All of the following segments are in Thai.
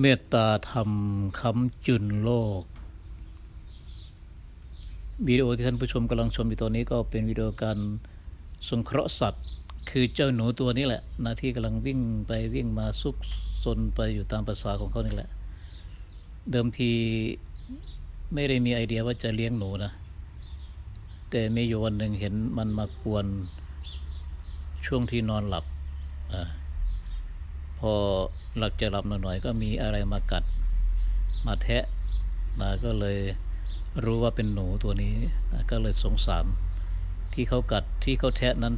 เมตตาธรรมคำจุนโลก วิดีโอที่ท่านผู้ชมกำลังชมอยู่ตอนนี้ก็เป็นวิดีโอการสงเคราะห์สัตว์ คือเจ้าหนูตัวนี้แหละหน้าที่กำลังวิ่งไปวิ่งมาซุกซนไปอยู่ตามภาษาของเขานี่แหละ เดิมทีไม่ได้มีไอเดียว่าจะเลี้ยงหนูนะ แต่มีอยู่วันหนึ่งเห็นมันมากวนช่วงที่นอนหลับอ่า พอหลับจะหลับหน่อยๆก็มีอะไรมากัดมาแทะมาก็เลยรู้ว่าเป็นหนูตัวนี้ก็เลยสงสารที่เขากัดที่เขาแทะนั้น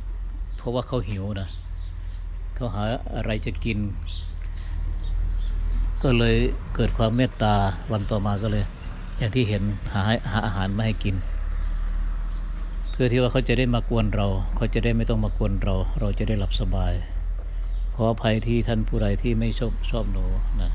เพราะว่าเขาหิวนะเขาหาอะไรจะกิน ก็เลยเกิดความเมตตาวันต่อมาก็เลย อย่างที่เห็นหาหาอาหารมาให้กิน เพื่อที่ว่าเขาจะได้มากวนเรา เขาจะได้ไม่ต้องมากวนเรา เราจะได้หลับสบาย ขออภัยที่ท่านผู้ใดที่ไม่ชอบชอบหนูนะ